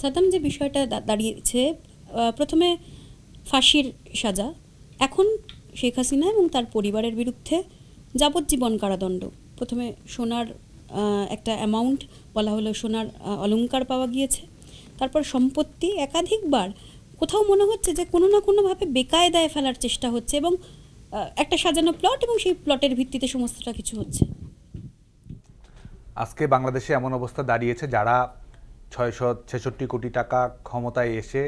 সাদাম যে বিষয়টা দাঁড়িয়েছে প্রথমে ফাঁসির সাজা এখন শেখ হাসিনা এবং তার পরিবারের বিরুদ্ধে যাবজ্জীবন কারাদণ্ড। প্রথমে সোনার একটা অ্যামাউন্ট বলা হলো সোনার আহ, অলংকার পাওয়া গিয়েছে। তারপর সম্পত্তি একাধিকবার কোথাও মনে হচ্ছে যে কোনো না কোনোভাবে বেকায়দায় ফেলার চেষ্টা হচ্ছে এবং একটা সাজানো প্লট এবং সেই প্লটের ভিত্তিতে সমস্তটা কিছু হচ্ছে। আজকে বাংলাদেশে এমন অবস্থা দাঁড়িয়েছে যারা ছয়শো ছেষট্টি কোটি টাকা ক্ষমতায় এসে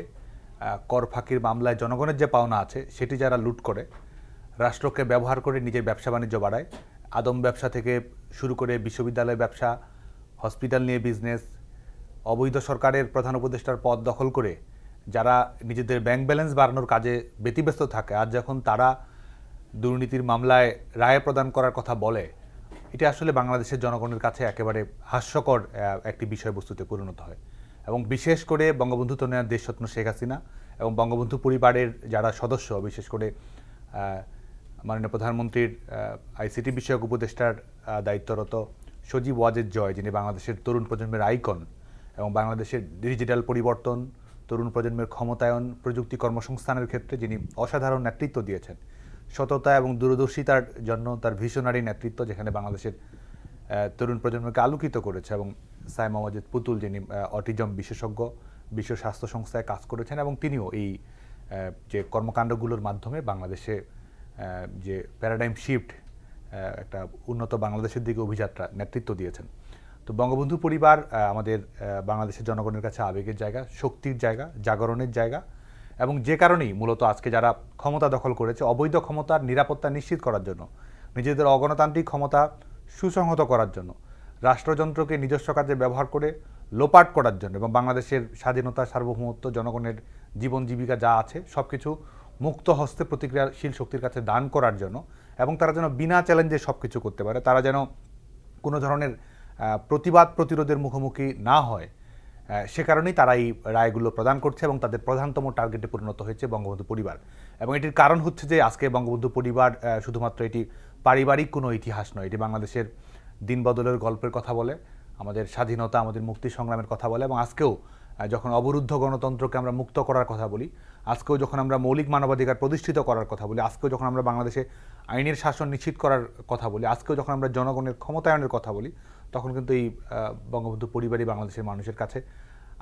কর ফাঁকির মামলায় জনগণের যে পাওনা আছে, সেটি যারা লুট করে, রাষ্ট্রকে ব্যবহার করে নিজের ব্যবসা বাণিজ্য বাড়ায়, আদম ব্যবসা থেকে শুরু করে বিশ্ববিদ্যালয় ব্যবসা, হসপিটাল নিয়ে বিজনেস অবৈধ সরকারের প্রধান উপদেষ্টার পদ দখল করে যারা নিজেদের ব্যাংক ব্যালেন্স বাড়ানোর কাজে ব্যতিব্যস্ত থাকে, আর যখন তারা দুর্নীতির মামলায় রায় প্রদান করার কথা বলে এটা আসলে বাংলাদেশের জনগণের কাছে একেবারে হাস্যকর একটি বিষয়বস্তুতে পরিণত হয়। এবং বিশেষ করে বঙ্গবন্ধু তনয়া দেশরত্ন শেখ হাসিনা এবং বঙ্গবন্ধু পরিবারের যারা সদস্য, বিশেষ করে মাননীয় প্রধানমন্ত্রীর আইসিটি বিষয়ক উপদেষ্টার দায়িত্বরত সজীব ওয়াজেদ জয়, যিনি বাংলাদেশের তরুণ প্রজন্মের আইকন এবং বাংলাদেশের ডিজিটাল পরিবর্তন, তরুণ প্রজন্মের ক্ষমতায়ন, প্রযুক্তি কর্মসংস্থানের ক্ষেত্রে যিনি অসাধারণ নেতৃত্ব দিয়েছেন সততা এবং দূরদর্শিতার জন্য তার ভিশনারি নেতৃত্ব যেখানে বাংলাদেশের তরুণ প্রজন্মকে আলোকিত করেছে এবং সাইমা ওয়াজেদ পুতুল, যিনি অটিজম বিশেষজ্ঞ, বিশ্ব স্বাস্থ্য সংস্থায় কাজ করেছেন এবং তিনিও এই যে কর্মকাণ্ডগুলোর মাধ্যমে বাংলাদেশে যে প্যারাডাইম শিফট একটা উন্নত বাংলাদেশের দিকে অভিযাত্রা নেতৃত্ব দিয়েছেন। তো বঙ্গবন্ধু পরিবার আমাদের বাংলাদেশের জনগণের কাছে আবেগের জায়গা, শক্তির জায়গা, জাগরণের জায়গা এবং যে কারণেই মূলত আজকে যারা ক্ষমতা দখল করেছে, অবৈধ ক্ষমতার নিরাপত্তা নিশ্চিত করার জন্য, নিজেদের অগণতান্ত্রিক ক্ষমতা সুসংহত করার জন্য, রাষ্ট্রযন্ত্রকে নিজস্ব কাজে ব্যবহার করে লোপাট করার জন্য এবং বাংলাদেশের স্বাধীনতা সার্বভৌমত্ব জনগণের জীবন জীবিকা যা আছে সব কিছু মুক্ত হস্তে প্রতিক্রিয়াশীল শক্তির কাছে দান করার জন্য এবং তারা যেন বিনা চ্যালেঞ্জে সব কিছু করতে পারে, তারা যেন কোনো ধরনের প্রতিবাদ প্রতিরোধের মুখোমুখি না হয় সে কারণেই তারা এই রায়গুলো প্রদান করছে এবং তাদের প্রধানতম টার্গেটে পরিণত হয়েছে বঙ্গবন্ধু পরিবার। এবং এটির কারণ হচ্ছে যে আজকে বঙ্গবন্ধু পরিবার শুধুমাত্র এটি পারিবারিক কোনো ইতিহাস নয়, এটি বাংলাদেশের দিন বদলের গল্পের কথা বলে, আমাদের স্বাধীনতা, আমাদের মুক্তি সংগ্রামের কথা বলে এবং আজকেও যখন অবরুদ্ধ গণতন্ত্রকে আমরা মুক্ত করার কথা বলি, আজকেও যখন আমরা মৌলিক মানবাধিকার প্রতিষ্ঠিত করার কথা বলি, আজকেও যখন আমরা বাংলাদেশে আইনের শাসন নিশ্চিত করার কথা বলি, আজকেও যখন আমরা জনগণের ক্ষমতায়নের কথা বলি তখন কিন্তু এই বঙ্গবন্ধু পরিবারই বাংলাদেশের মানুষের কাছে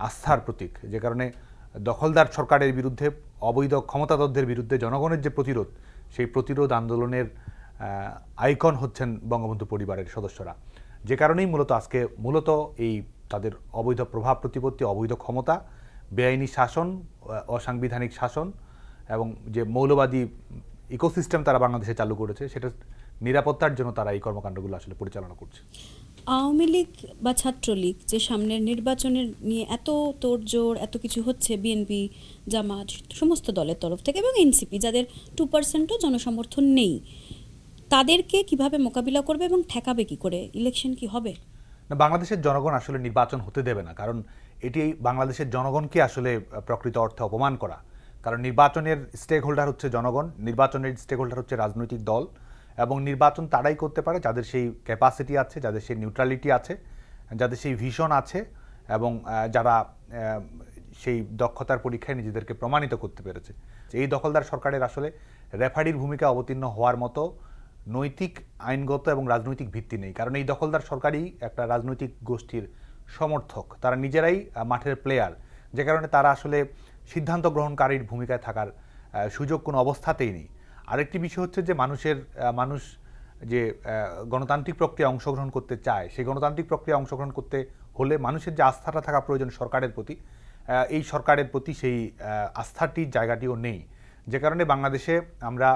আস্থার প্রতীক। যে কারণে দখলদার সরকারের বিরুদ্ধে, অবৈধ ক্ষমতাদত্তের বিরুদ্ধে জনগণের যে প্রতিরোধ, সেই প্রতিরোধ আন্দোলনের আইকন হচ্ছেন বঙ্গবন্ধু পরিবারের সদস্যরা। যে কারণেই মূলত আজকে মূলত এই তাদের অবৈধ প্রভাব প্রতিপত্তি, অবৈধ ক্ষমতা, বেআইনি শাসন অসাংবিধানিক শাসন এবং যে মৌলবাদী ইকোসিস্টেম তারা বাংলাদেশে চালু করেছে, সেটা নিরাপত্তার জন্য তারা এই কর্মকাণ্ডগুলো আসলে পরিচালনা করছে। আওয়ামী লীগ বা ছাত্রলীগ যে সামনের নির্বাচনের নিয়ে এত তোড়জোড়, এত কিছু হচ্ছে, বিএনপি, জামাত, সমস্ত দলের তরফ থেকে এবং এনসিপি, যাদের টু পার্সেন্টও জনসমর্থন নেই, তাদেরকে কীভাবে মোকাবিলা করবে এবং ঠেকাবে কি করে? ইলেকশন কি হবে? না, বাংলাদেশের জনগণ আসলে নির্বাচন হতে দেবে না, কারণ এটি বাংলাদেশের জনগণকে আসলে প্রকৃত অর্থে অপমান করা। কারণ নির্বাচনের স্টেক হোল্ডার হচ্ছে জনগণ, নির্বাচনের স্টেক হোল্ডার হচ্ছে রাজনৈতিক দল। এবং নির্বাচন তারাই করতে পারে, যাদের সেই ক্যাপাসিটি আছে, যাদের সেই নিউট্রালিটি আছে, যাদের সেই ভিশন আছে এবং যারা সেই দক্ষতার পরীক্ষায় নিজেদেরকে প্রমাণিত করতে পেরেছে। এই দখলদার সরকারের আসলে রেফারির ভূমিকা অবতীর্ণ হওয়ার মতো নৈতিক, আইনগত এবং রাজনৈতিক ভিত্তি নেই। কারণ এই দখলদার সরকারই একটা রাজনৈতিক গোষ্ঠীর সমর্থক। তারা নিজেরাই মাঠের প্লেয়ার যে কারণে তারা আসলে সিদ্ধান্ত গ্রহণকারীর ভূমিকায় থাকার সুযোগ কোনো অবস্থাতেই নেই। আরেকটি বিষয় হচ্ছে যে মানুষের মানুষ যে গণতান্ত্রিক প্রক্রিয়া অংশগ্রহণ করতে চায়, সেই গণতান্ত্রিক প্রক্রিয়া অংশগ্রহণ করতে হলে মানুষের যে আস্থাটা থাকা প্রয়োজন সরকারের প্রতি এই সরকারের প্রতি সেই আস্থাটির জায়গাটিও নেই। যে কারণে বাংলাদেশে আমরা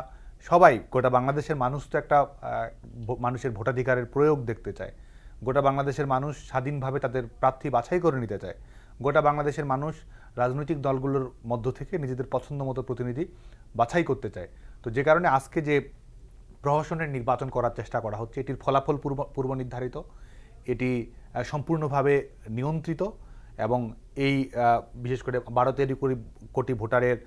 সবাই, গোটা বাংলাদেশের মানুষ তো একটা মানুষের ভোটাধিকারের প্রয়োগ দেখতে চায়। গোটা বাংলাদেশের মানুষ স্বাধীনভাবে তাদের প্রার্থী বাছাই করে নিতে চায়। গোটা বাংলাদেশের মানুষ রাজনৈতিক দলগুলোর মধ্য থেকে নিজেদের পছন্দ মতো প্রতিনিধি বাছাই করতে চায়। তো যে কারণে আজকে যে প্রহসনের নির্বাচন করার চেষ্টা করা হচ্ছে, এটির ফলাফল পূর্ব পূর্ব নির্ধারিত, এটি সম্পূর্ণভাবে নিয়ন্ত্রিত এবং এই বিশেষ করে বারো তেরো কোটি কোটি ভোটারের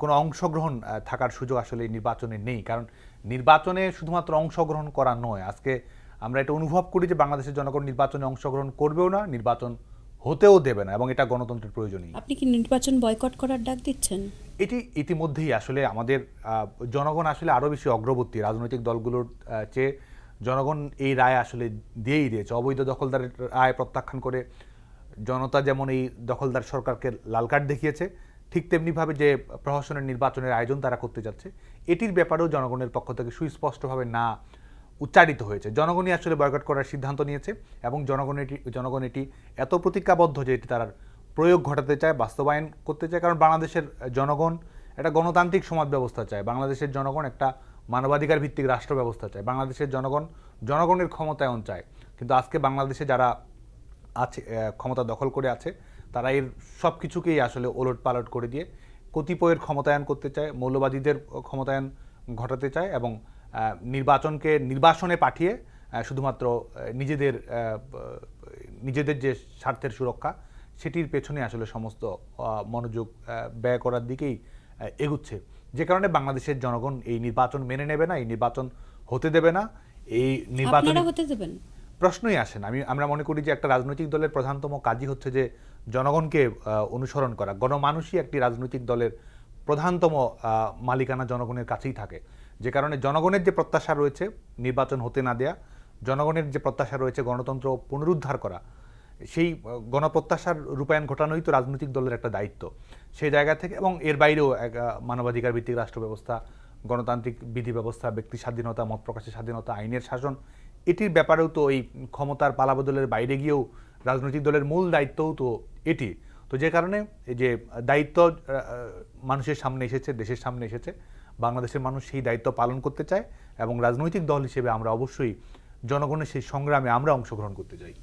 কোনো অংশগ্রহণ থাকার সুযোগ আসলে নির্বাচনে নেই। কারণ নির্বাচনে শুধুমাত্র অংশগ্রহণ করা নয়, আজকে আমরা এটা অনুভব করি যে বাংলাদেশের জনগণ নির্বাচনে অংশগ্রহণ করবেও না, নির্বাচন হতেও দেবে না এবং এটা গণতন্ত্রের প্রয়োজনীয় আপনি কি নির্বাচন বয়কট করার ডাক দিচ্ছেন? এটি ইতিমধ্যেই আসলে আমাদের জনগণ আসলে আরও বেশি অগ্রবর্তী রাজনৈতিক দলগুলোর চেয়ে জনগণ এই রায় আসলে দিয়েই দিয়েছে। অবৈধ দখলদারের রায় প্রত্যাখ্যান করে জনতা যেমন এই দখলদার সরকারকে লাল কার্ড দেখিয়েছে ঠিক তেমনিভাবে যে প্রহসনের নির্বাচনের আয়োজন তারা করতে যাচ্ছে এটির ব্যাপারেও জনগণের পক্ষ থেকে সুস্পষ্টভাবে না উচ্চারিত হয়েছে। জনগণই আসলে বয়কট করার সিদ্ধান্ত নিয়েছে এবং জনগণ এটি জনগণ এটি এত প্রতিজ্ঞাবদ্ধ যে এটি তারা প্রয়োগ ঘটাতে চায়, বাস্তবায়ন করতে চায়। কারণ বাংলাদেশের জনগণ একটা গণতান্ত্রিক সমাজ ব্যবস্থা চায়। বাংলাদেশের জনগণ একটা মানবাধিকার ভিত্তিক রাষ্ট্র ব্যবস্থা চায়। বাংলাদেশের জনগণ জনগণের ক্ষমতায়ন চায়। কিন্তু আজকে বাংলাদেশে যারা আছে ক্ষমতা দখল করে আছে, তারা এর সব কিছুকেই আসলে ওলট পালট করে দিয়ে কতিপয়ের ক্ষমতায়ন করতে চায়, মৌলবাদীদের ক্ষমতায়ন ঘটাতে চায় এবং নির্বাচনকে নির্বাসনে পাঠিয়ে শুধুমাত্র নিজেদের নিজেদের যে স্বার্থের সুরক্ষা সেটির পেছনে আসলে সমস্ত মনোযোগ ব্যয় করার দিকেই এগুচ্ছে। যে কারণে বাংলাদেশের জনগণ এই নির্বাচন মেনে নেবে না এই নির্বাচন হতে দেবে না এই নির্বাচন হতে দেবেন? প্রশ্নই আসে না। আমি আমরা মনে করি যে একটা রাজনৈতিক দলের প্রধানতম কাজই হচ্ছে যে জনগণকে অনুসরণ করা। গণমানুষই একটি রাজনৈতিক দলের প্রধানতম মালিকানা জনগণের কাছেই থাকে। যে কারণে জনগণের যে প্রত্যাশা রয়েছে নির্বাচন হতে না দেয়া, জনগণের যে প্রত্যাশা রয়েছে গণতন্ত্র পুনরুদ্ধার করা, সেই গণপ্রত্যাশার রূপায়ণ ঘটানোই তো রাজনৈতিক দলের একটা দায়িত্ব। সেই জায়গা থেকে এবং এর বাইরেও এক মানবাধিকার ভিত্তিক রাষ্ট্র ব্যবস্থা গণতান্ত্রিক বিধি ব্যবস্থা ব্যক্তি স্বাধীনতা, মত প্রকাশের স্বাধীনতা, আইনের শাসন, এটির ব্যাপারেও তো এই ক্ষমতার পালাবদলের বাইরে গিয়েও রাজনৈতিক দলের মূল দায়িত্বও তো এটি। তো যে কারণে এই যে দায়িত্ব মানুষের সামনে এসেছে, দেশের সামনে এসেছে বাংলাদেশের মানুষ সেই দায়িত্ব পালন করতে চায় এবং রাজনৈতিক দল হিসেবে আমরা অবশ্যই জনগণের সেই সংগ্রামে আমরা অংশগ্রহণ করতে চাই।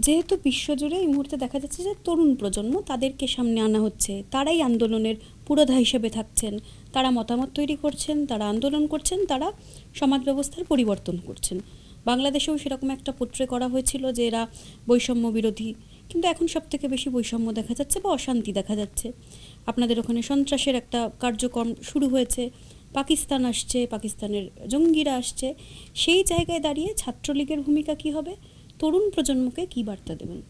যেহেতু বিশ্বজুড়ে এই মুহূর্তে দেখা যাচ্ছে যে তরুণ প্রজন্ম তাদেরকে সামনে আনা হচ্ছে, তারাই আন্দোলনের পুরোধা হিসেবে থাকছেন। তারা মতামত তৈরি করছেন, তারা আন্দোলন করছেন, তারা সমাজ ব্যবস্থার পরিবর্তন করছেন। বাংলাদেশেও সেরকম একটা পোট্রে করা হয়েছিল যে এরা বৈষম্য বিরোধী কিন্তু এখন সব থেকে বেশি বৈষম্য দেখা যাচ্ছে বা অশান্তি দেখা যাচ্ছে। আপনাদের ওখানে সন্ত্রাসের একটা কার্যক্রম শুরু হয়েছে। পাকিস্তান আসছে, পাকিস্তানের জঙ্গিরা আসছে। সেই জায়গায় দাঁড়িয়ে ছাত্রলীগের ভূমিকা কি হবে? তরুণ প্রজন্মকে কি বার্তা দেবেন?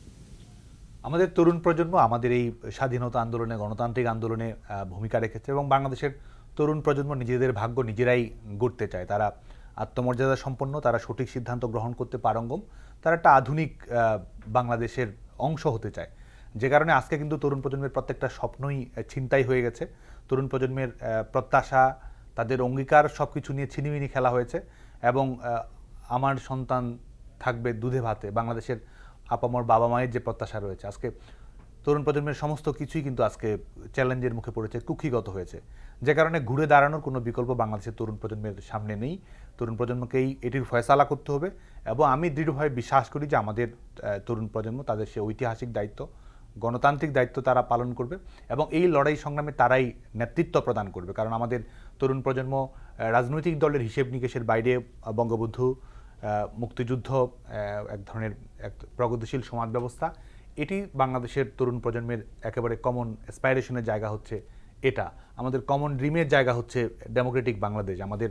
আমাদের তরুণ প্রজন্ম আমাদের এই স্বাধীনতা আন্দোলনে, গণতান্ত্রিক আন্দোলনে ভূমিকা রেখেছে এবং বাংলাদেশের তরুণ প্রজন্ম নিজেদের ভাগ্য নিজেরাই গড়তে চায়। তারা আত্মমর্যাদা সম্পন্ন, তারা সঠিক সিদ্ধান্ত গ্রহণ করতে পারঙ্গম। তারা একটা আধুনিক বাংলাদেশের অংশ হতে চায়। যে কারণে আজকে কিন্তু তরুণ প্রজন্মের প্রত্যেকটা স্বপ্নই ছিনতাই হয়ে গেছে। তরুণ প্রজন্মের প্রত্যাশা, তাদের অঙ্গীকার সব কিছু নিয়ে ছিনিমিনি খেলা হয়েছে এবং আমার সন্তান থাকবে দুধে ভাতে। বাংলাদেশের আপামর বাবা মায়ের যে প্রত্যাশা রয়েছে। আজকে তরুণ প্রজন্মের সমস্ত কিছুই কিন্তু আজকে চ্যালেঞ্জের মুখে পড়েছে, কুক্ষিগত হয়েছে। যে কারণে ঘুরে দাঁড়ানোর কোনো বিকল্প বাংলাদেশের তরুণ প্রজন্মের সামনে নেই। তরুণ প্রজন্মকেই এটির ফয়সালা করতে হবে এবং আমি দৃঢ়ভাবে বিশ্বাস করি যে আমাদের তরুণ প্রজন্ম, তাদের সে ঐতিহাসিক দায়িত্ব, গণতান্ত্রিক দায়িত্ব তারা পালন করবে এবং এই লড়াই সংগ্রামে তারাই নেতৃত্ব প্রদান করবে। কারণ আমাদের তরুণ প্রজন্ম রাজনৈতিক দলের হিসেব নিকেশের বাইরে বঙ্গবন্ধু মুক্তিযুদ্ধ এক ধরনের এক প্রগতিশীল সমাজ ব্যবস্থা এটি বাংলাদেশের তরুণ প্রজন্মের একেবারে কমন অ্যাসপাইরেশনের জায়গা হচ্ছে এটা। আমাদের কমন ড্রিমের জায়গা হচ্ছে ডেমোক্রেটিক বাংলাদেশ। আমাদের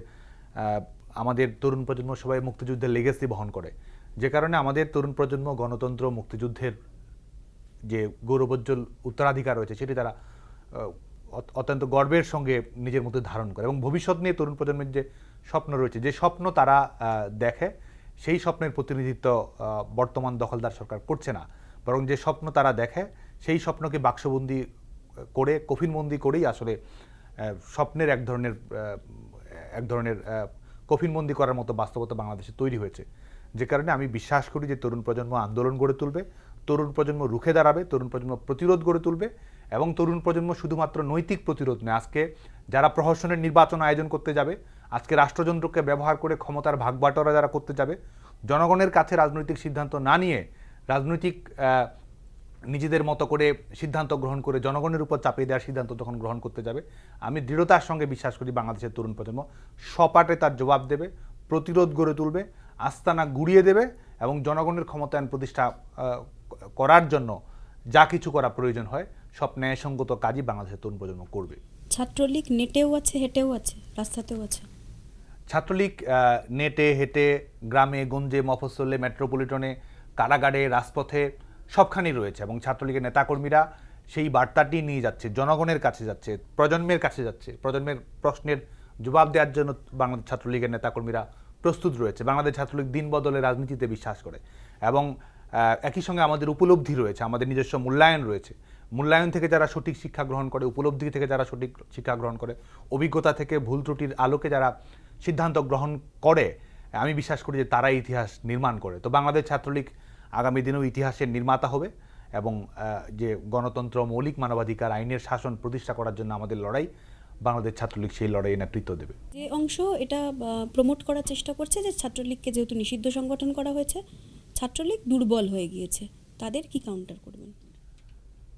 আমাদের তরুণ প্রজন্ম সবাই মুক্তিযুদ্ধের লেগেসি বহন করে। যে কারণে আমাদের তরুণ প্রজন্ম গণতন্ত্র, মুক্তিযুদ্ধের যে গৌরবোজ্জ্বল উত্তরাধিকার রয়েছে, সেটি তারা অত্যন্ত গর্বের সঙ্গে নিজের মধ্যে ধারণ করে এবং ভবিষ্যৎ নিয়ে তরুণ প্রজন্মের যে স্বপ্ন রয়েছে, যে স্বপ্ন তারা দেখে, সেই স্বপ্নের প্রতিনিধিত্ব বর্তমান দখলদার সরকার করছে না। বরং যে স্বপ্ন তারা দেখে, সেই স্বপ্নকে বাক্সবন্দি করে, কফিনবন্দি করেই আসলে স্বপ্নের এক ধরনের এক ধরনের কফিনবন্দি করার মতো বাস্তবতা বাংলাদেশে তৈরি হয়েছে। যে কারণে আমি বিশ্বাস করি যে তরুণ প্রজন্ম আন্দোলন গড়ে তুলবে, তরুণ প্রজন্ম রুখে দাঁড়াবে, তরুণ প্রজন্ম প্রতিরোধ গড়ে তুলবে এবং তরুণ প্রজন্ম শুধুমাত্র নৈতিক প্রতিরোধ নয়, আজকে যারা প্রহসনের নির্বাচন আয়োজন করতে যাবে, আজকে রাষ্ট্রযন্ত্রকে ব্যবহার করে ক্ষমতার ভাগবাটোয়ারা যারা করতে যাবে, জনগণের কাছে রাজনৈতিক সিদ্ধান্ত না নিয়ে রাজনৈতিক নিজেদের মতো করে সিদ্ধান্ত গ্রহণ করে জনগণের উপর চাপিয়ে দেওয়ার সিদ্ধান্ত যখন গ্রহণ করতে যাবে আমি দৃঢ়তার সঙ্গে বিশ্বাস করি বাংলাদেশের তরুণ প্রজন্ম সপাটে তার জবাব দেবে প্রতিরোধ গড়ে তুলবে আস্তানা গুড়িয়ে দেবে এবং জনগণের ক্ষমতায়ন প্রতিষ্ঠা করার জন্য যা কিছু করা প্রয়োজন হয় সব ন্যায়সঙ্গত কাজই বাংলাদেশের তরুণ প্রজন্ম করবে। ছাত্রলীগ নেটেও আছে হেঁটেও আছে রাস্তাতেও আছে? ছাত্রলীগ নেটে হেঁটে গ্রামে গঞ্জে মফস্বলে মেট্রোপলিটনে কারাগারে, রাজপথে সবখানেই রয়েছে এবং ছাত্রলীগের নেতাকর্মীরা সেই বার্তাটি নিয়ে যাচ্ছে, জনগণের কাছে যাচ্ছে, প্রজন্মের কাছে যাচ্ছে। প্রজন্মের প্রশ্নের জবাব দেওয়ার জন্য বাংলাদেশ ছাত্রলীগের নেতাকর্মীরা প্রস্তুত রয়েছে। বাংলাদেশ ছাত্রলীগ দিন বদলে রাজনীতিতে বিশ্বাস করে এবং একই সঙ্গে আমাদের উপলব্ধি রয়েছে, আমাদের নিজস্ব মূল্যায়ন রয়েছে। মূল্যায়ন থেকে যারা সঠিক শিক্ষা গ্রহণ করে, উপলব্ধি থেকে যারা সঠিক শিক্ষা গ্রহণ করে, অভিজ্ঞতা থেকে ভুল ত্রুটির আলোকে যারা সিদ্ধান্ত গ্রহণ করে আমি বিশ্বাস করি যে তারাই ইতিহাস নির্মাণ করে। তো বাংলাদেশ ছাত্রলীগ আগামী দিনেও ইতিহাসের নির্মাতা হবে এবং যে গণতন্ত্র মৌলিক মানবাধিকার আইনের শাসন প্রতিষ্ঠা করার জন্য আমাদের লড়াই বাংলাদেশ ছাত্রলীগ সেই লড়াইয়ে নেতৃত্ব দেবে। যে অংশ এটা প্রমোট করার চেষ্টা করছে যে ছাত্রলীগকে যেহেতু নিষিদ্ধ সংগঠন করা হয়েছে ছাত্রলীগ দুর্বল হয়ে গিয়েছে তাদের কি কাউন্টার করবেন?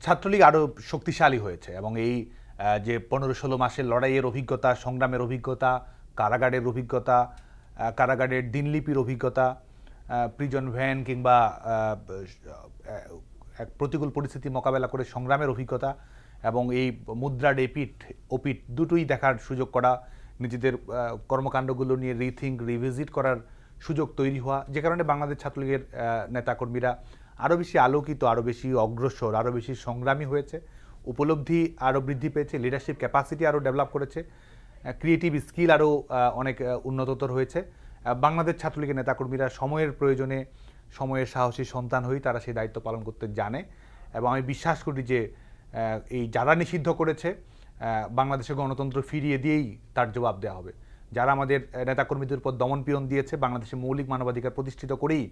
ছাত্রলীগ আরও শক্তিশালী হয়েছে এবং এই যে পনেরো ষোলো মাসের লড়াইয়ের অভিজ্ঞতা সংগ্রামের অভিজ্ঞতা কারাগারের অভিজ্ঞতা কারাগারের দিনলিপির অভিজ্ঞতা প্রিজন ভ্যান কিংবা এক প্রতিকূল পরিস্থিতি মোকাবেলা করে সংগ্রামের অভিজ্ঞতা এবং এই মুদ্রা ডেপিট ওপিট দুটোই দেখার সুযোগ করা, নিজেদের কর্মকাণ্ডগুলো নিয়ে রিথিঙ্ক রিভিজিট করার সুযোগ তৈরি হওয়া, যে কারণে বাংলাদেশ ছাত্রলীগের নেতাকর্মীরা আরও বেশি আলোকিত আরও বেশি অগ্রসর আরও বেশি সংগ্রামী হয়েছে। উপলব্ধি আরও বৃদ্ধি পেয়েছে লিডারশিপ ক্যাপাসিটি আরও ডেভেলপ করেছে। ক্রিয়েটিভ স্কিল আরও অনেক উন্নততর হয়েছে। বাংলাদেশ ছাত্রলীগের নেতাকর্মীরা সময়ের প্রয়োজনে সময়ের সাহসী সন্তান হয়েই তারা সেই দায়িত্ব পালন করতে জানে। এবং আমি বিশ্বাস করি যে এই যারা নিষিদ্ধ করেছে আহ, বাংলাদেশের গণতন্ত্র ফিরিয়ে দিয়েই তার জবাব দেওয়া হবে। যারা আমাদের নেতাকর্মীদের উপর দমনপীড়ন দিয়েছে বাংলাদেশের মৌলিক মানবাধিকার প্রতিষ্ঠিত করেই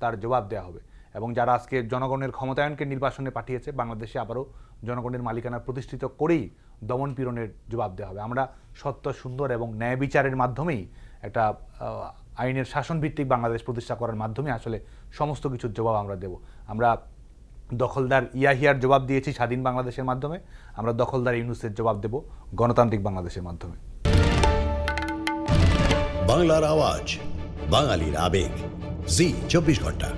তার জবাব দেওয়া হবে। এবং যারা আজকে জনগণের ক্ষমতায়নকে নির্বাসনে পাঠিয়েছে বাংলাদেশে আবারও জনগণের মালিকানা প্রতিষ্ঠিত করেই দমন পীড়নের জবাব দেওয়া হবে। আমরা সত্য, সুন্দর এবং ন্যায় বিচারের মাধ্যমেই একটা আইনের শাসনভিত্তিক বাংলাদেশ প্রতিষ্ঠা করার মাধ্যমে আসলে সমস্ত কিছুর জবাব আমরা দেব। আমরা দখলদার ইয়াহিয়ার জবাব দিয়েছি স্বাধীন বাংলাদেশের মাধ্যমে। আমরা দখলদার ইউনুসের জবাব দেব গণতান্ত্রিক বাংলাদেশের মাধ্যমে। বাংলার আওয়াজ, বাঙালির আবেগ। জি, চব্বিশ ঘণ্টা।